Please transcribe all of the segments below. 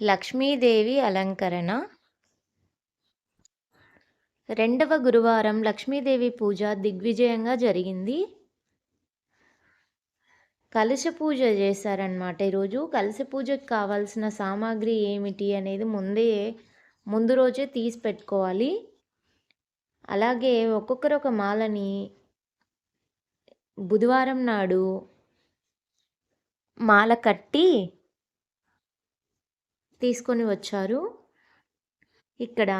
లక్ష్మీదేవి అలంకరణ. రెండవ గురువారం లక్ష్మీదేవి పూజ దిగ్విజయంగా జరిగింది. కలశ పూజ చేశారనమాట ఈరోజు. కలశ పూజకు కావాల్సిన సామాగ్రి ఏమిటి అనేది ముందే ముందు రోజే తీసి పెట్టుకోవాలి. అలాగే ఒక్కొక్కరు ఒక మాలని బుధవారం నాడు మాల కట్టి తీసుకొని వచ్చారు. ఇక్కడ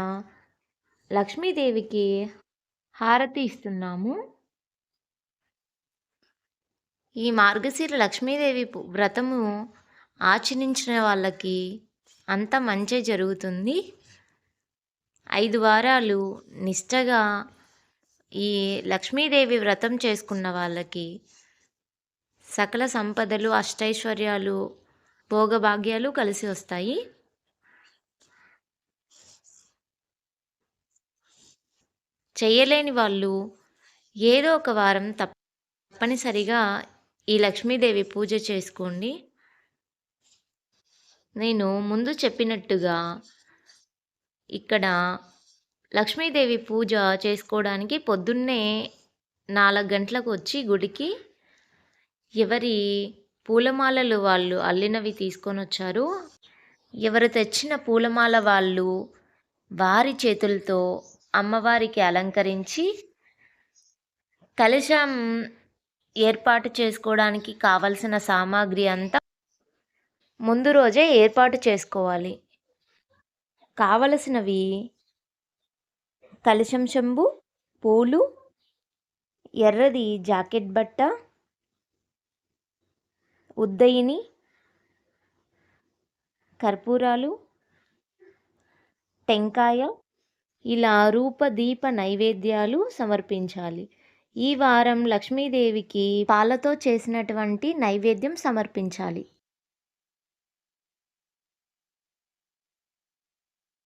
లక్ష్మీదేవికి హారతి ఇస్తున్నాము. ఈ మార్గశీర లక్ష్మీదేవి వ్రతము ఆచరించిన వాళ్ళకి అంత మంచి జరుగుతుంది. ఐదు వారాలు నిష్టగా ఈ లక్ష్మీదేవి వ్రతం చేసుకున్న వాళ్ళకి సకల సంపదలు అష్టైశ్వర్యాలు భోగభాగ్యాలు కలిసి వస్తాయి. చేయలేని వాళ్ళు ఏదో ఒక వారం తప్ప తప్పనిసరిగా ఈ లక్ష్మీదేవి పూజ చేసుకోండి. నేను ముందు చెప్పినట్టుగా ఇక్కడ లక్ష్మీదేవి పూజ చేసుకోవడానికి పొద్దున్నే నాలుగు గంటలకు వచ్చి గుడికి ఎవరి పూలమాలలు వాళ్ళు అల్లినవి తీసుకొని వచ్చారు. ఎవరు తెచ్చిన పూలమాల వాళ్ళు వారి చేతులతో అమ్మవారికి అలంకరించి కలశం ఏర్పాటు చేసుకోవడానికి కావలసిన సామాగ్రి అంతా ముందు రోజే ఏర్పాటు చేసుకోవాలి. కావలసినవి కలశం చెంబు పూలు ఎర్రది జాకెట్ బట్ట ఉద్దయిని కర్పూరాలు టెంకాయ ఇలా రూపదీప నైవేద్యాలు సమర్పించాలి. ఈ వారం లక్ష్మీదేవికి పాలతో చేసినటువంటి నైవేద్యం సమర్పించాలి.